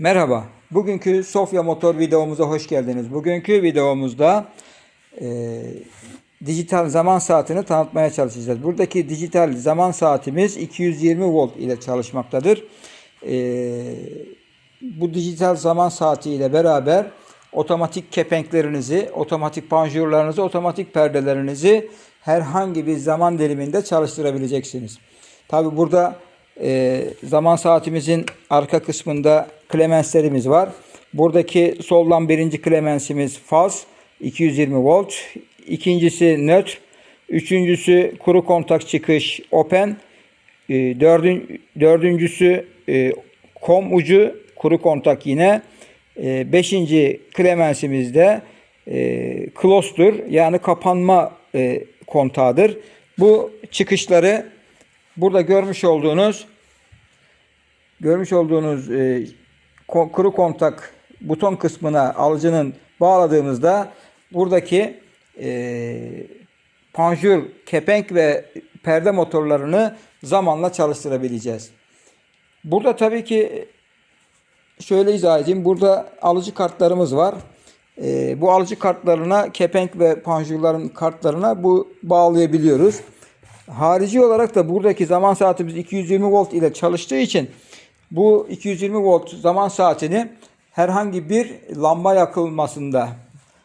Merhaba. Bugünkü Sofya Motor videomuza hoş geldiniz. Bugünkü videomuzda e, dijital zaman saatini tanıtmaya çalışacağız. Buradaki dijital zaman saatimiz 220 volt ile çalışmaktadır. E, bu dijital zaman saati ile beraber otomatik kepenklerinizi, otomatik panjurlarınızı, otomatik perdelerinizi herhangi bir zaman diliminde çalıştırabileceksiniz. Tabi burada e, zaman saatimizin arka kısmında klemenslerimiz var. Buradaki soldan birinci klemensimiz faz 220 volt. İkincisi nötr. Üçüncüsü kuru kontak çıkış open. E, dördün, dördüncüsü e, kom ucu kuru kontak yine. E, beşinci klemensimizde e, close'dur. Yani kapanma e, kontağıdır. Bu çıkışları burada görmüş olduğunuz görmüş olduğunuz e, kuru kontak buton kısmına alıcının bağladığımızda buradaki e, panjur, kepenk ve perde motorlarını zamanla çalıştırabileceğiz. Burada tabii ki şöyle izah edeyim. Burada alıcı kartlarımız var. Ee, bu alıcı kartlarına kepenk ve panjurların kartlarına bu bağlayabiliyoruz. Harici olarak da buradaki zaman saatimiz 220 volt ile çalıştığı için bu 220 volt zaman saatini herhangi bir lamba yakılmasında,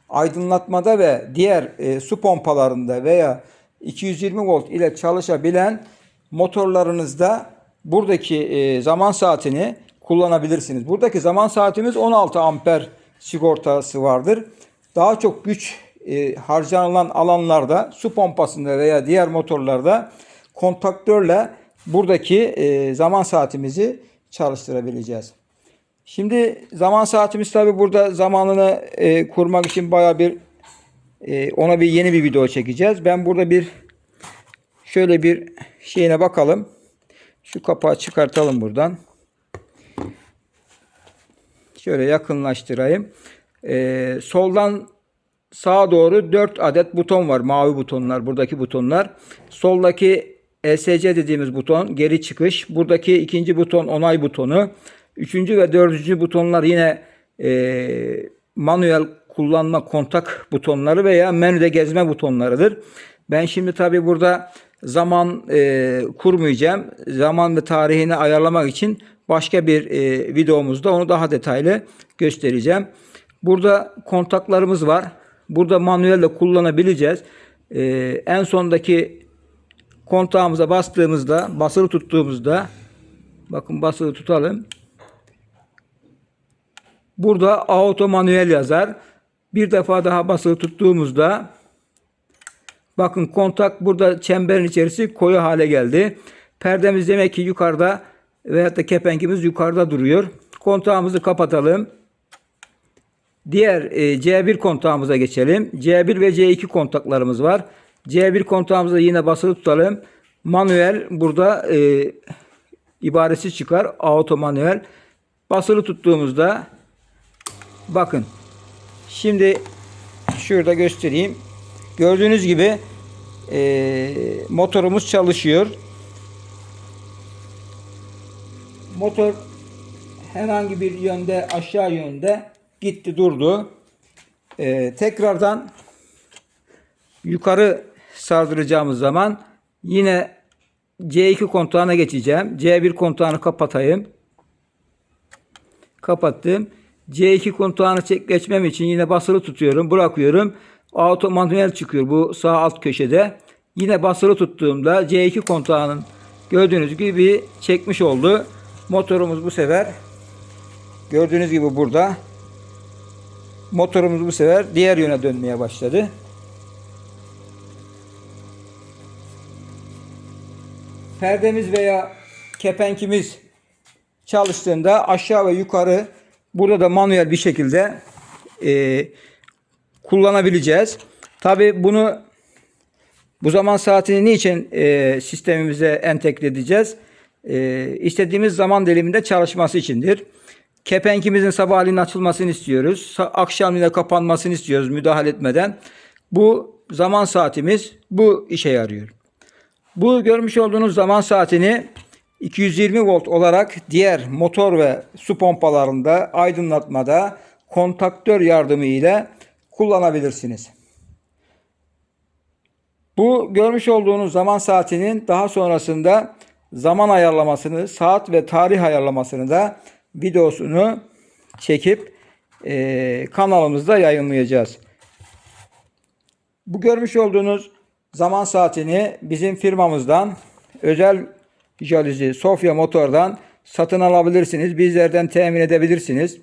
aydınlatmada ve diğer e, su pompalarında veya 220 volt ile çalışabilen motorlarınızda buradaki e, zaman saatini kullanabilirsiniz. Buradaki zaman saatimiz 16 amper sigortası vardır. Daha çok güç e, harcanılan alanlarda su pompasında veya diğer motorlarda kontaktörle buradaki e, zaman saatimizi çalıştırabileceğiz. Şimdi zaman saatimiz tabi burada zamanını e, kurmak için baya bir e, ona bir yeni bir video çekeceğiz. Ben burada bir şöyle bir şeyine bakalım. Şu kapağı çıkartalım buradan. Şöyle yakınlaştırayım. Ee, soldan sağa doğru 4 adet buton var. Mavi butonlar. Buradaki butonlar. Soldaki ESC dediğimiz buton geri çıkış. Buradaki ikinci buton onay butonu. Üçüncü ve dördüncü butonlar yine e, manuel kullanma kontak butonları veya menüde gezme butonlarıdır. Ben şimdi tabi burada zaman e, kurmayacağım. Zaman ve tarihini ayarlamak için başka bir e, videomuzda onu daha detaylı göstereceğim. Burada kontaklarımız var. Burada manuelle kullanabileceğiz. E, en sondaki kontağımıza bastığımızda, basılı tuttuğumuzda bakın basılı tutalım. Burada auto manuel yazar. Bir defa daha basılı tuttuğumuzda bakın kontak burada çemberin içerisi koyu hale geldi. Perdemiz demek ki yukarıda veyahut da kepenkimiz yukarıda duruyor. Kontağımızı kapatalım. Diğer e, C1 kontağımıza geçelim. C1 ve C2 kontaklarımız var. C1 kontağımızı yine basılı tutalım. Manuel burada e, ibaresi çıkar. Auto manuel. Basılı tuttuğumuzda bakın. Şimdi şurada göstereyim. Gördüğünüz gibi e, motorumuz çalışıyor. Motor herhangi bir yönde aşağı yönde gitti durdu. Ee, tekrardan yukarı sardıracağımız zaman yine C2 kontağına geçeceğim. C1 kontağını kapatayım. Kapattım. C2 kontağını çek geçmem için yine basılı tutuyorum. Bırakıyorum. Auto manuel çıkıyor bu sağ alt köşede. Yine basılı tuttuğumda C2 kontağının gördüğünüz gibi çekmiş oldu. Motorumuz bu sefer gördüğünüz gibi burada motorumuz bu sefer diğer yöne dönmeye başladı. Perdemiz veya kepenkimiz çalıştığında aşağı ve yukarı burada da manuel bir şekilde e, kullanabileceğiz. Tabi bunu bu zaman saatini niçin e, sistemimize entegre edeceğiz? E, istediğimiz zaman diliminde çalışması içindir. Kepenkimizin sabahleyin açılmasını istiyoruz. Akşamleyin kapanmasını istiyoruz müdahale etmeden. Bu zaman saatimiz bu işe yarıyor. Bu görmüş olduğunuz zaman saatini 220 volt olarak diğer motor ve su pompalarında aydınlatmada kontaktör yardımı ile kullanabilirsiniz. Bu görmüş olduğunuz zaman saatinin daha sonrasında zaman ayarlamasını, saat ve tarih ayarlamasını da videosunu çekip eee, kanalımızda yayınlayacağız. Bu görmüş olduğunuz zaman saatini bizim firmamızdan özel jaluzi Sofya Motor'dan satın alabilirsiniz. Bizlerden temin edebilirsiniz.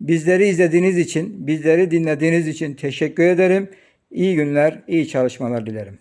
Bizleri izlediğiniz için, bizleri dinlediğiniz için teşekkür ederim. İyi günler, iyi çalışmalar dilerim.